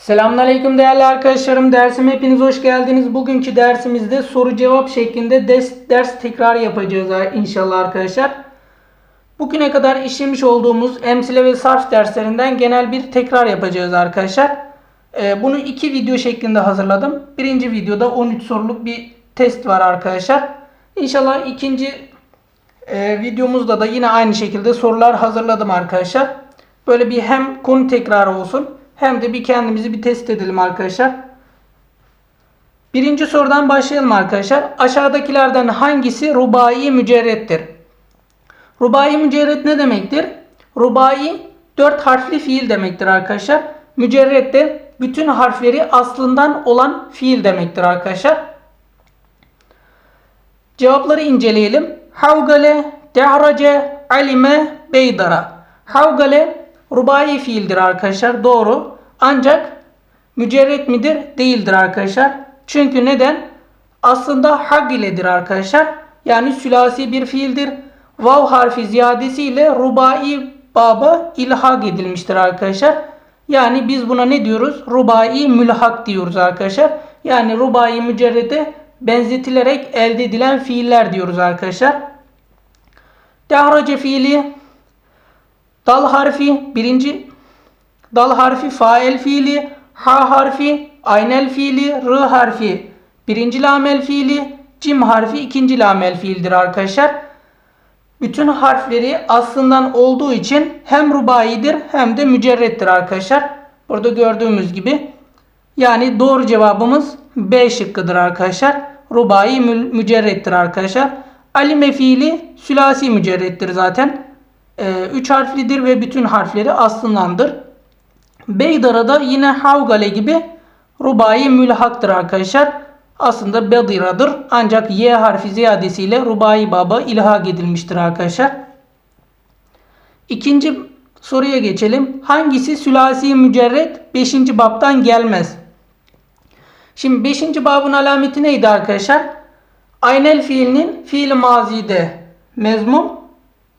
Selamünaleyküm değerli arkadaşlarım. Dersime hepiniz hoş geldiniz. Bugünkü dersimizde soru cevap şeklinde ders, ders tekrar yapacağız inşallah arkadaşlar. Bugüne kadar işlemiş olduğumuz emsile ve sarf derslerinden genel bir tekrar yapacağız arkadaşlar. Ee, bunu iki video şeklinde hazırladım. Birinci videoda 13 soruluk bir test var arkadaşlar. İnşallah ikinci e, videomuzda da yine aynı şekilde sorular hazırladım arkadaşlar. Böyle bir hem konu tekrarı olsun hem de bir kendimizi bir test edelim arkadaşlar. Birinci sorudan başlayalım arkadaşlar. Aşağıdakilerden hangisi rubai mücerrettir? Rubai mücerret ne demektir? Rubai 4 harfli fiil demektir arkadaşlar. Mücerret de bütün harfleri aslından olan fiil demektir arkadaşlar. Cevapları inceleyelim. Havgale, dehrace, alime, beydara. Havgale rubai fiildir arkadaşlar. Doğru. Ancak mücerret midir? Değildir arkadaşlar. Çünkü neden? Aslında hag iledir arkadaşlar. Yani sülasi bir fiildir. Vav harfi ziyadesiyle rubai baba ilhak edilmiştir arkadaşlar. Yani biz buna ne diyoruz? Rubai mülhak diyoruz arkadaşlar. Yani rubai mücerrede benzetilerek elde edilen fiiller diyoruz arkadaşlar. Dehrace fiili dal harfi birinci dal harfi fael fiili ha harfi aynel fiili r harfi birinci lamel fiili cim harfi ikinci lamel fiildir arkadaşlar. Bütün harfleri aslından olduğu için hem rubaidir hem de mücerrettir arkadaşlar. Burada gördüğümüz gibi yani doğru cevabımız B şıkkıdır arkadaşlar. Rubai mü mücerrettir arkadaşlar. Alime fiili sülasi mücerrettir zaten. 3 harflidir ve bütün harfleri aslındandır. Beydara da yine Havgale gibi rubai mülhaktır arkadaşlar. Aslında Bedira'dır. Ancak Y harfi ziyadesiyle rubai baba ilhak edilmiştir arkadaşlar. İkinci soruya geçelim. Hangisi sülasi mücerret 5. babtan gelmez? Şimdi 5. babın alameti neydi arkadaşlar? Aynel fiilinin fiil mazide mezmum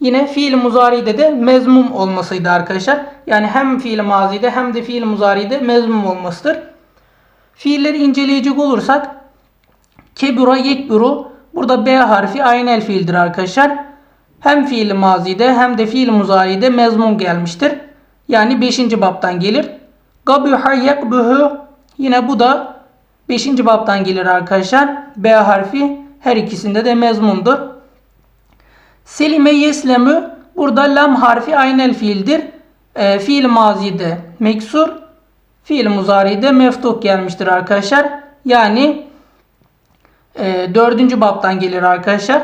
yine fiil muzaride de mezmum olmasıydı arkadaşlar. Yani hem fiil mazide hem de fiil muzaride mezmum olmasıdır. Fiilleri inceleyecek olursak kebura yekburu burada B harfi aynel fiildir arkadaşlar. Hem fiil mazide hem de fiil muzaride mezmum gelmiştir. Yani 5. babtan gelir. Gabuha yekbuhu yine bu da 5. babtan gelir arkadaşlar. B harfi her ikisinde de mezmundur. Selime yeslemü burada lam harfi aynel fiildir. E, fiil mazide meksur, fiil muzaride meftuk gelmiştir arkadaşlar. Yani e, dördüncü babtan gelir arkadaşlar.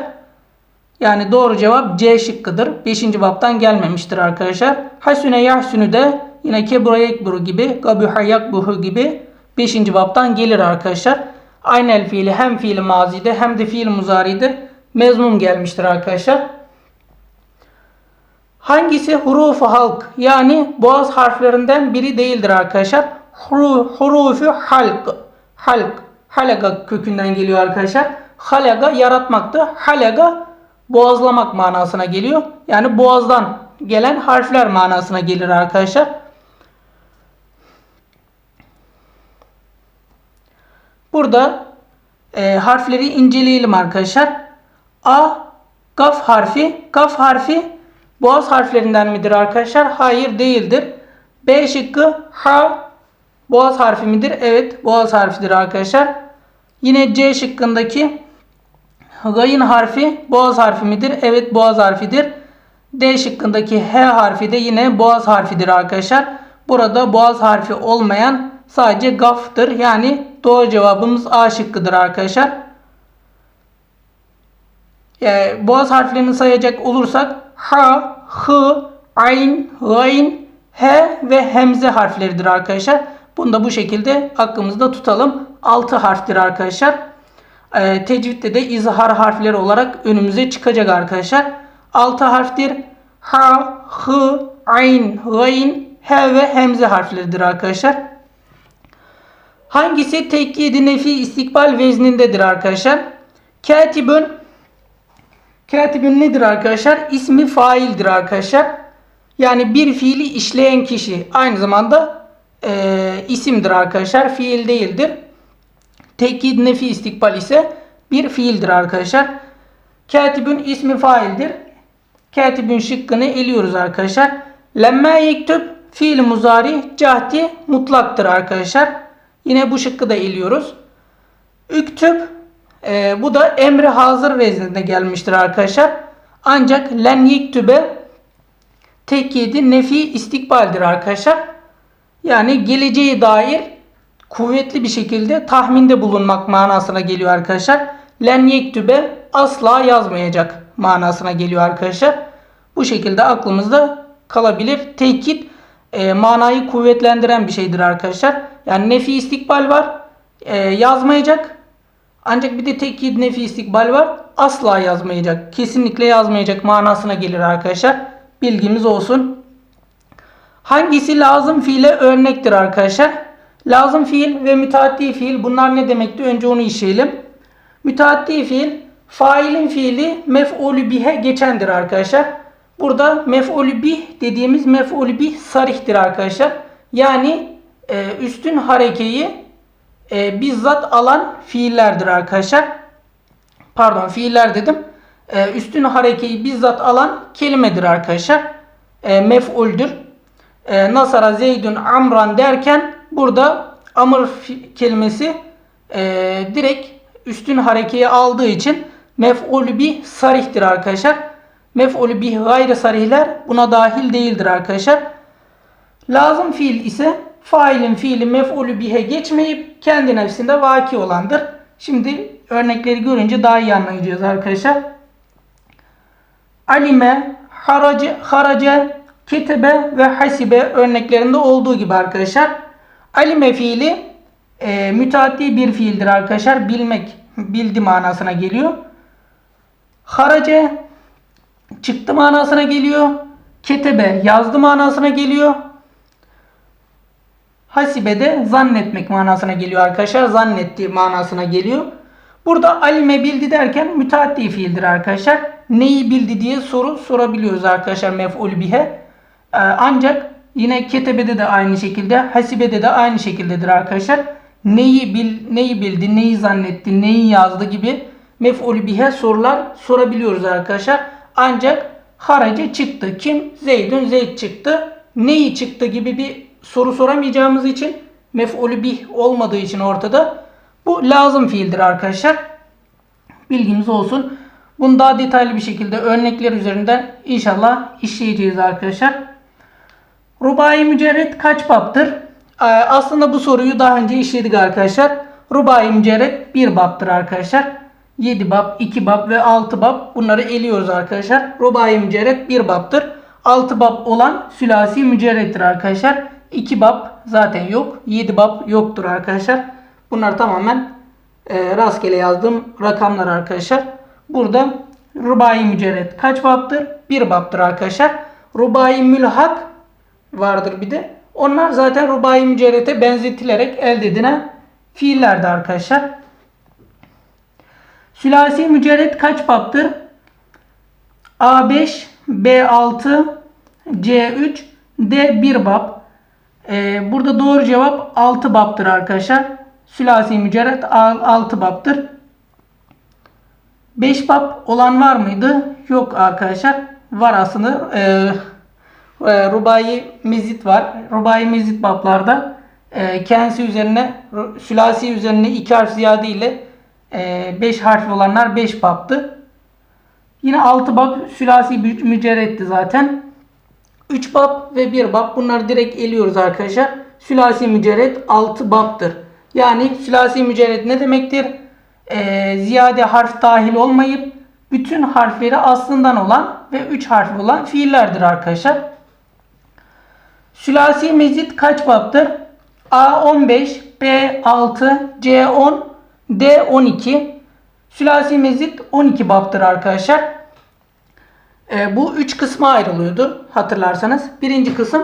Yani doğru cevap C şıkkıdır. Beşinci babtan gelmemiştir arkadaşlar. Hasüne yahsünü de yine kebura yekburu gibi, gabuha yakbuhu gibi beşinci babtan gelir arkadaşlar. Aynel fiili hem fiil mazide hem de fiil muzaride mezmum gelmiştir arkadaşlar. Hangisi hurufu halk yani boğaz harflerinden biri değildir arkadaşlar? Huru, hurufu halk. Halk. Halaga kökünden geliyor arkadaşlar. Halaga yaratmaktı. Halaga boğazlamak manasına geliyor. Yani boğazdan gelen harfler manasına gelir arkadaşlar. Burada e, harfleri inceleyelim arkadaşlar. A, gaf harfi. Gaf harfi boğaz harflerinden midir arkadaşlar? Hayır değildir. B şıkkı ha boğaz harfi midir? Evet boğaz harfidir arkadaşlar. Yine C şıkkındaki gayın harfi boğaz harfi midir? Evet boğaz harfidir. D şıkkındaki H harfi de yine boğaz harfidir arkadaşlar. Burada boğaz harfi olmayan sadece gaftır. Yani doğru cevabımız A şıkkıdır arkadaşlar. Yani boğaz harflerini sayacak olursak ha, hı, ayn, gayn, he ve hemze harfleridir arkadaşlar. Bunu da bu şekilde aklımızda tutalım. 6 harftir arkadaşlar. Ee, tecvitte de izhar harfleri olarak önümüze çıkacak arkadaşlar. 6 harftir. Ha, hı, ayn, gayn, he ve hemze harfleridir arkadaşlar. Hangisi tekkidi nefi istikbal veznindedir arkadaşlar? Katibün Katibün nedir arkadaşlar? İsmi faildir arkadaşlar. Yani bir fiili işleyen kişi aynı zamanda e, isimdir arkadaşlar. Fiil değildir. Tekid nefi istikbal ise bir fiildir arkadaşlar. Katibün ismi faildir. Katibün şıkkını eliyoruz arkadaşlar. Lemme yektüb fiil muzari cahdi mutlaktır arkadaşlar. Yine bu şıkkı da eliyoruz. Üktüb e, bu da emri hazır vezninde gelmiştir arkadaşlar. Ancak len yektübe tekidi nefi istikbaldir arkadaşlar. Yani geleceğe dair kuvvetli bir şekilde tahminde bulunmak manasına geliyor arkadaşlar. Len yektübe asla yazmayacak manasına geliyor arkadaşlar. Bu şekilde aklımızda kalabilir. Tekit e, manayı kuvvetlendiren bir şeydir arkadaşlar. Yani nefi istikbal var. E, yazmayacak. Ancak bir de tekit nefi istikbal var. Asla yazmayacak. Kesinlikle yazmayacak manasına gelir arkadaşlar. Bilgimiz olsun. Hangisi lazım fiile örnektir arkadaşlar? Lazım fiil ve müteaddi fiil bunlar ne demekti? Önce onu işleyelim. Müteaddi fiil failin fiili mef'ulü bihe geçendir arkadaşlar. Burada mef'ulü bih dediğimiz mef'ulü bih sarihtir arkadaşlar. Yani e, üstün harekeyi e, bizzat alan fiillerdir arkadaşlar. Pardon fiiller dedim. E, üstün harekeyi bizzat alan kelimedir arkadaşlar. E, mef'uldür. E, Nasara Zeydun Amran derken burada amr kelimesi e, direkt üstün harekeyi aldığı için mef'ulü bih sarihtir arkadaşlar. Mef'ulü bih gayri sarihler buna dahil değildir arkadaşlar. Lazım fiil ise failin fiili mef'ulü bihe geçmeyip kendi nefsinde vaki olandır. Şimdi örnekleri görünce daha iyi anlayacağız arkadaşlar. Alime, harace, harace, ketebe ve hasibe örneklerinde olduğu gibi arkadaşlar. Alime fiili e, müteaddi bir fiildir arkadaşlar. Bilmek, bildi manasına geliyor. Harace çıktı manasına geliyor. Ketebe yazdı manasına geliyor. Hasibe de zannetmek manasına geliyor arkadaşlar. Zannetti manasına geliyor. Burada alime bildi derken müteaddi fiildir arkadaşlar. Neyi bildi diye soru sorabiliyoruz arkadaşlar mef'ul bihe. Ee, ancak yine ketebede de aynı şekilde, hasibede de aynı şekildedir arkadaşlar. Neyi bil, neyi bildi, neyi zannetti, neyi yazdı gibi mef'ul bihe sorular sorabiliyoruz arkadaşlar. Ancak harace çıktı. Kim? Zeydün Zeyd çıktı. Neyi çıktı gibi bir soru soramayacağımız için mef'ulü bih olmadığı için ortada bu lazım fiildir arkadaşlar. Bilgimiz olsun. Bunu daha detaylı bir şekilde örnekler üzerinden inşallah işleyeceğiz arkadaşlar. Rubai mücerret kaç baptır? Ee, aslında bu soruyu daha önce işledik arkadaşlar. Rubai mücerret bir baptır arkadaşlar. 7 bab, 2 bab ve 6 bab bunları eliyoruz arkadaşlar. Rubai mücerret bir baptır. 6 bab olan sülasi mücerrettir arkadaşlar. 2 bab zaten yok. 7 bab yoktur arkadaşlar. Bunlar tamamen e, rastgele yazdığım rakamlar arkadaşlar. Burada rubai mücerret kaç baptır? 1 baptır arkadaşlar. Rubai mülhak vardır bir de. Onlar zaten rubai mücerrete benzetilerek elde edilen fiillerdi arkadaşlar. Sülasi mücerret kaç baptır? A5, B6, C3, D1 bab. Ee, burada doğru cevap 6 baptır arkadaşlar. Sülasi mücerret 6 baptır. 5 bab olan var mıydı? Yok arkadaşlar. Var aslında. Ee, e, rubai mezit var. Rubai mezit bablarda e, kendisi üzerine sülasi üzerine 2 harf ziyade ile 5 e, harfli olanlar 5 babtı. Yine 6 bab sülasi mücerretti zaten. 3 bab ve 1 bab bunları direkt eliyoruz arkadaşlar. Sülasi mücerret 6 babtır. Yani sülasi mücerret ne demektir? Ee, ziyade harf dahil olmayıp bütün harfleri aslından olan ve 3 harfli olan fiillerdir arkadaşlar. Sülasi mezit kaç baptır? A15, B6, C10, D12. Sülasi mezit 12 baptır arkadaşlar. E, bu üç kısma ayrılıyordu hatırlarsanız. Birinci kısım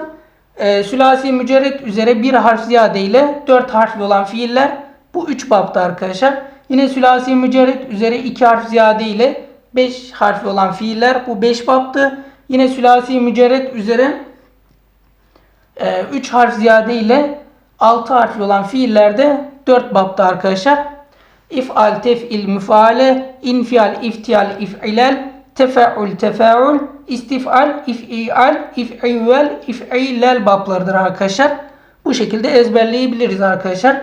e, sülasi mücerret üzere bir harf ziyade ile dört harfli olan fiiller. Bu üç baptı arkadaşlar. Yine sülasi mücerret üzere iki harf ziyade ile beş harfli olan fiiller. Bu beş baptı. Yine sülasi mücerret üzere 3 e, harf ziyade ile 6 harfli olan fiillerde 4 bapta arkadaşlar. İf'al, tef'il, müfaale, infial, iftial, if'ilal, tefe'ül, tefe'ül, istif'al, if'i'al, if'ivel, if'ilal bablarıdır arkadaşlar. Bu şekilde ezberleyebiliriz arkadaşlar.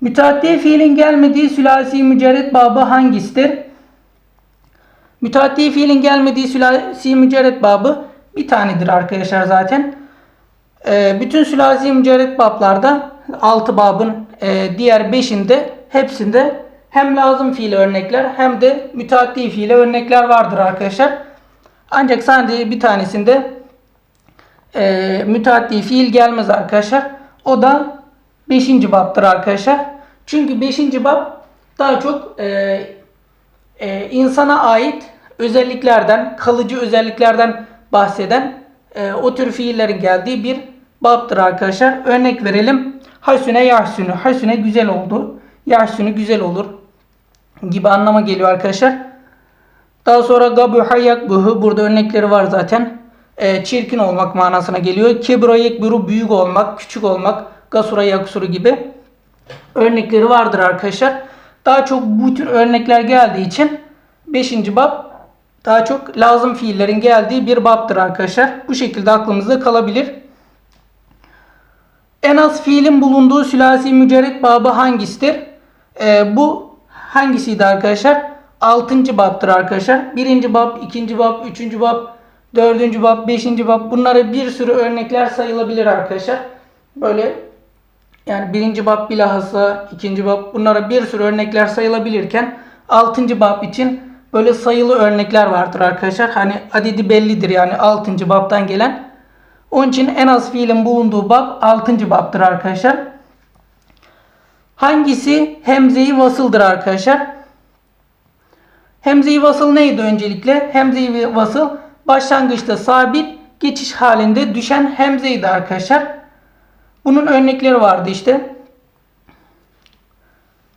Müteaddi fiilin gelmediği sülasi mücerret babı hangisidir? Müteaddi fiilin gelmediği sülasi mücerret babı bir tanedir arkadaşlar zaten. Ee, bütün sülasi mücerret bablarda 6 babın e, diğer 5'inde hepsinde hem lazım fiile örnekler hem de müteaddi fiile örnekler vardır arkadaşlar. Ancak sadece bir tanesinde e, müteaddi fiil gelmez arkadaşlar. O da 5. baptır arkadaşlar. Çünkü 5. bab daha çok e, e, insana ait özelliklerden, kalıcı özelliklerden bahseden e, o tür fiillerin geldiği bir babdır arkadaşlar. Örnek verelim. Hasüne yahsünü. Hasüne güzel oldu. Yahsünü güzel olur. Gibi anlama geliyor arkadaşlar. Daha sonra gabuha yakbuhu. Burada örnekleri var zaten. E, çirkin olmak manasına geliyor. Kebra yekburu büyük olmak, küçük olmak. Gasura yaksuru gibi örnekleri vardır arkadaşlar. Daha çok bu tür örnekler geldiği için 5. bab daha çok lazım fiillerin geldiği bir babdır arkadaşlar. Bu şekilde aklımızda kalabilir. En az fiilin bulunduğu sülasi mücerret babı hangisidir? Ee, bu hangisiydi arkadaşlar? 6. babdır arkadaşlar. 1. bab, 2. bab, 3. bab, 4. bab, 5. bab bunlara bir sürü örnekler sayılabilir arkadaşlar. Böyle yani birinci bab bilhassa, ikinci bab bunlara bir sürü örnekler sayılabilirken altıncı bab için böyle sayılı örnekler vardır arkadaşlar. Hani adedi bellidir yani altıncı babdan gelen. Onun için en az fiilin bulunduğu bab altıncı babdır arkadaşlar. Hangisi hemzeyi vasıldır arkadaşlar? Hemzeyi vasıl neydi öncelikle? Hemzeyi vasıl başlangıçta sabit, geçiş halinde düşen hemzeydi arkadaşlar. Bunun örnekleri vardı işte.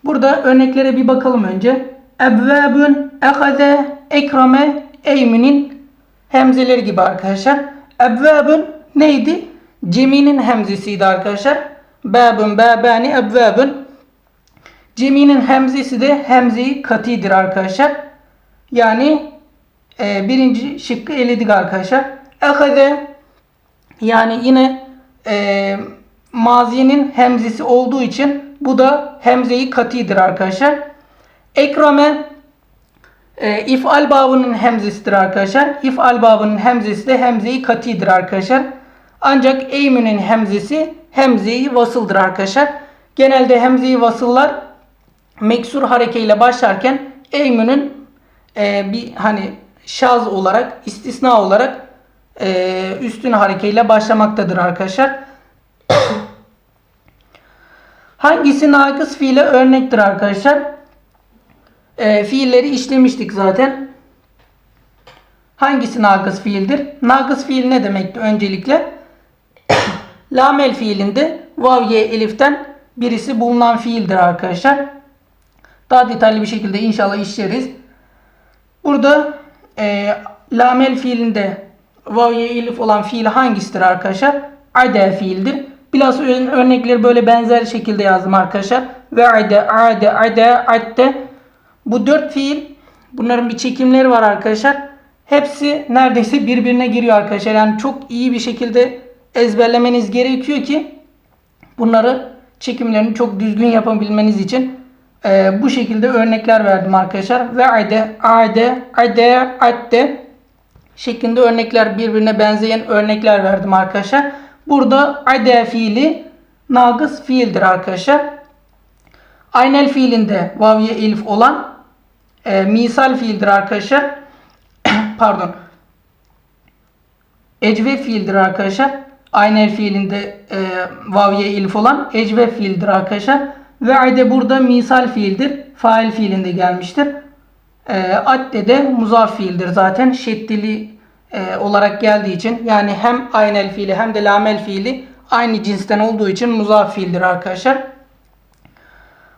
Burada örneklere bir bakalım önce. Ebvabun, ehaze, ekrame, eyminin hemzeleri gibi arkadaşlar. Ebvabun neydi? Ceminin hemzesiydi arkadaşlar. Babun, babani, ebvabun. Ceminin hemzesi de hemzeyi katidir arkadaşlar. Yani e, birinci şıkkı eledik arkadaşlar. Ehaze yani yine e, mazinin hemzesi olduğu için bu da hemzeyi katidir arkadaşlar. Ekrame e, ifal babının hemzesidir arkadaşlar. İfal babının hemzesi de hemzeyi katidir arkadaşlar. Ancak eymünün hemzesi hemzeyi vasıldır arkadaşlar. Genelde hemzeyi vasıllar meksur harekeyle başlarken eymünün e, bir hani şaz olarak istisna olarak e, üstün harekeyle başlamaktadır arkadaşlar. Hangisi nakıs fiile örnektir arkadaşlar? E, fiilleri işlemiştik zaten. Hangisi nakıs fiildir? Nakıs fiil ne demekti öncelikle? Lamel fiilinde vav ye eliften birisi bulunan fiildir arkadaşlar. Daha detaylı bir şekilde inşallah işleriz. Burada e, lamel fiilinde vav ye elif olan fiil hangisidir arkadaşlar? Ade fiildir. Biraz örnekleri böyle benzer şekilde yazdım arkadaşlar. Ve ade, ade, ade, adde. Bu dört fiil bunların bir çekimleri var arkadaşlar. Hepsi neredeyse birbirine giriyor arkadaşlar. Yani çok iyi bir şekilde ezberlemeniz gerekiyor ki bunları çekimlerini çok düzgün yapabilmeniz için e, bu şekilde örnekler verdim arkadaşlar. Ve ade, ade, ade, adde şeklinde örnekler birbirine benzeyen örnekler verdim arkadaşlar. Burada ade fiili nagıs fiildir arkadaşlar. Aynel fiilinde vavye elif olan e, misal fiildir arkadaşlar. Pardon. Ecve fiildir arkadaşlar. Aynel fiilinde e, vavye elif olan ecve fiildir arkadaşlar. Ve ade burada misal fiildir. Fail fiilinde gelmiştir. E, adde de muzaf fiildir zaten. Şeddili e, olarak geldiği için yani hem aynel fiili hem de lamel fiili aynı cinsten olduğu için muzaf fiildir arkadaşlar.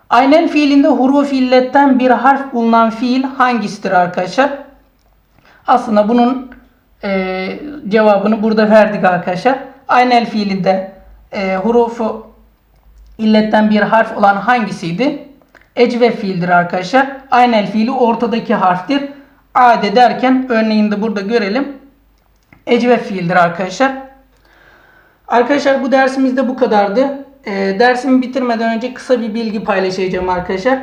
Aynel fiilinde huruf illetten bir harf bulunan fiil hangisidir arkadaşlar? Aslında bunun e, cevabını burada verdik arkadaşlar. Aynel fiilinde e, hurufu illetten bir harf olan hangisiydi? Ecve fiildir arkadaşlar. Aynel fiili ortadaki harftir. Ade derken örneğinde burada görelim. Ecve fiildir arkadaşlar. Arkadaşlar bu dersimizde bu kadardı. Ee, dersimi bitirmeden önce kısa bir bilgi paylaşacağım arkadaşlar.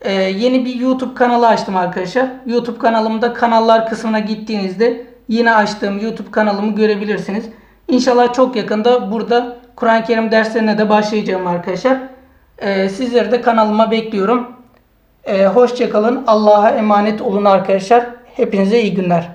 Ee, yeni bir YouTube kanalı açtım arkadaşlar. YouTube kanalımda kanallar kısmına gittiğinizde yine açtığım YouTube kanalımı görebilirsiniz. İnşallah çok yakında burada Kur'an-ı Kerim derslerine de başlayacağım arkadaşlar. Ee, sizleri de kanalıma bekliyorum. Ee, hoşçakalın. Allah'a emanet olun arkadaşlar. Hepinize iyi günler.